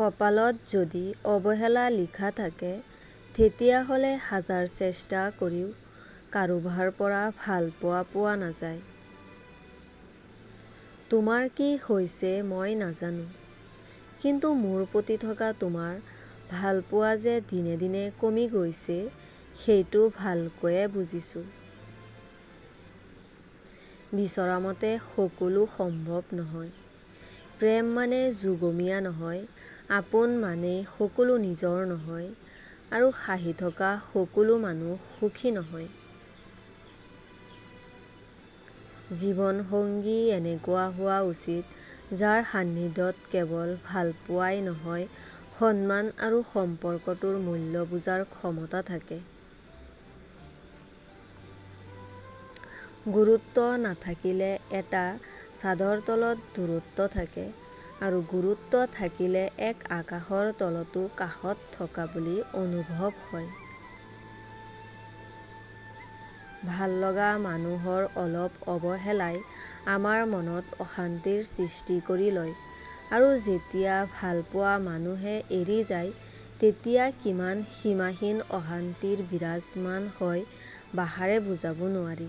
কপালত যদি অৱহেলা লিখা থাকে তেতিয়াহ'লে হাজাৰ চেষ্টা কৰিও কাৰোবাৰ পৰা ভালপোৱা পোৱা নাযায়। তোমাৰ কি হৈছে মই নাজানো, কিন্তু মোৰ প্ৰতি থকা তোমাৰ ভালপোৱা যে দিনে দিনে কমি গৈছে সেইটো ভালকৈয়ে বুজিছোঁ। বিচৰামতে সকলো সম্ভৱ নহয়। প্ৰেম মানে যুগমীয়া নহয়, আপোন মানেই সকলো নিজৰ নহয় আৰু হাঁহি থকা সকলো মানুহ সুখী নহয়। জীৱনসংগী এনেকুৱা হোৱা উচিত যাৰ সান্নিধ্যত কেৱল ভালপোৱাই নহয় সন্মান আৰু সম্পৰ্কটোৰ মূল্য বুজাৰ ক্ষমতা থাকে। গুৰুত্ব নাথাকিলে এটা ছাদৰ তলত দূৰত্ব থাকে আৰু গুৰুত্ব থাকিলে এক আকাশৰ তলতো কাষত থকা বুলি অনুভৱ হয়। ভাললগা মানুহৰ অলপ অৱহেলাই আমাৰ মনত অশান্তিৰ সৃষ্টি কৰি লয় আৰু যেতিয়া ভালপোৱা মানুহে এৰি যায় তেতিয়া কিমান সীমাহীন অশান্তি বিৰাজমান হয় ভাষাৰে বুজাব নোৱাৰি।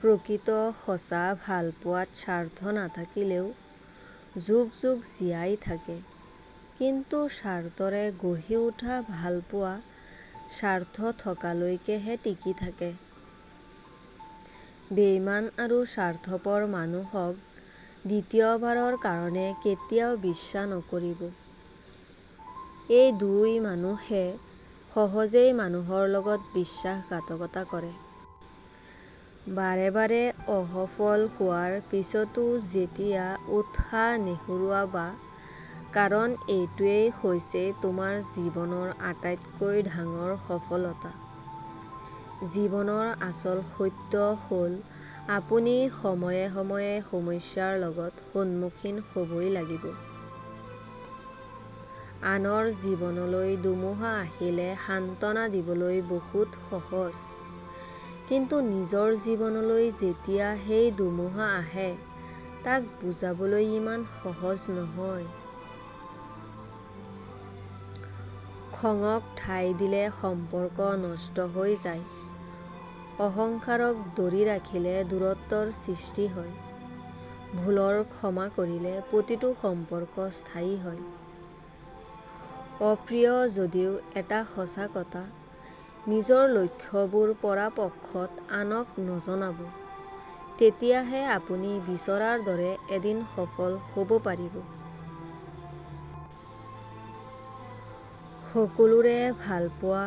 প্ৰকৃত সঁচা ভালো ভালপোৱাত স্বাৰ্থ নাথাকিলেও যুগ যুগ জীয়াই থাকে, কিন্তু স্বাৰ্থৰে গঢ়ি উঠা ভালপোৱা স্বাৰ্থ থকালৈকেহে টিকি থাকে। বেইমান আৰু স্বাৰ্থপৰ মানুহক দ্বিতীয়বাৰৰ কাৰণে কেতিয়াও বিশ্বাস নকৰিব। এই দুই মানুহে সহজেই মানুহৰ লগত বিশ্বাসঘাতকতা কৰে। বাৰে বাৰে অসফল হোৱাৰ পিছতো যেতিয়া উৎসাহ নেহেৰুৱাবা কাৰণ এইটোৱেই হৈছে তোমাৰ জীৱনৰ আটাইতকৈ ডাঙৰ সফলতা। জীৱনৰ আচল সত্য হ'ল আপুনি সময়ে সময়ে সমস্যাৰ লগত সন্মুখীন হ'বই লাগিব। আনৰ জীৱনলৈ ধুমুহা আহিলে সান্ত্বনা দিবলৈ বহুত সহজ, কিন্তু নিজৰ জীৱনলৈ যেতিয়া সেই ধুমুহা আহে তাক বুজাবলৈ ইমান সহজ নহয়। খঙক ঠাই দিলে সম্পৰ্ক নষ্ট হৈ যায়, অহংকাৰক ধৰি ৰাখিলে দূৰত্বৰ সৃষ্টি হয়, ভুলৰ ক্ষমা কৰিলে প্ৰতিটো সম্পৰ্ক স্থায়ী হয়। অপ্ৰিয় যদিও এটা সঁচা কথা, নিজৰ লক্ষ্যবোৰ পৰাপক্ষত আনক নজনাব, তেতিয়াহে আপুনি বিচৰাৰ দৰে এদিন সফল হ'ব পাৰিব। সকলোৰে ভালপোৱা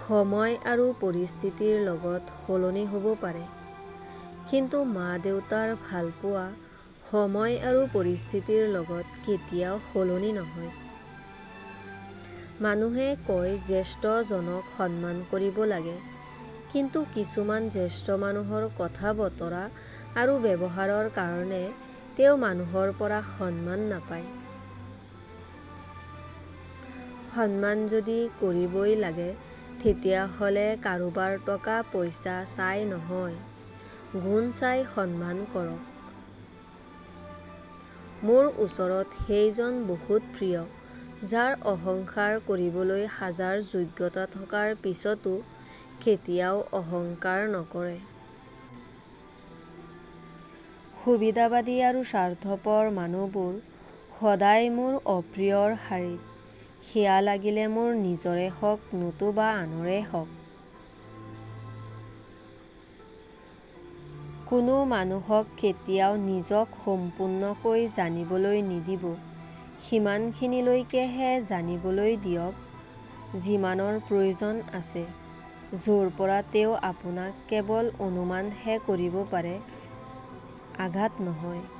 সময় আৰু পৰিস্থিতিৰ লগত সলনি হ'ব পাৰে, কিন্তু মা-দেউতাৰ ভালপোৱা সময় আৰু পৰিস্থিতিৰ লগত কেতিয়াও সলনি নহয়। মানুহে কয় জ্যেষ্ঠ জনক সন্মান কৰিব লাগে, কিন্তু কিছুমান জ্যেষ্ঠ মানুহৰ কথা-বতৰা আৰু ব্যৱহাৰৰ কাৰণে তেওঁ মানুহৰ পৰা সন্মান নাপায়। সন্মান যদি কৰিবই লাগে তেতিয়াহ'লে কাৰোবাৰ টকা-পইচা চাই নহয়, গুণ চাই সন্মান কৰক। মোৰ ওচৰত সেইজন বহুত প্ৰিয় যাৰ অহংকাৰ কৰিবলৈ হাজাৰ যোগ্যতা থকাৰ পিছতো কেতিয়াও অহংকাৰ নকৰে। সুবিধাবাদী আৰু স্বাৰ্থপৰ মানুহবোৰ সদায় মোৰ অপ্ৰিয়ৰ শাৰীত, সেয়া লাগিলে মোৰ নিজৰে হওক নতুবা আনৰে হওক। কোনো মানুহক কেতিয়াও নিজক সম্পূৰ্ণকৈ জানিবলৈ নিদিব সিমানখিনিলৈকেহে জানিবলৈ দিয়ক যিমানৰ প্ৰয়োজন আছে, য'ৰ পৰা তেওঁ আপোনাক কেৱল অনুমানহে কৰিব পাৰে, আঘাত নহয়।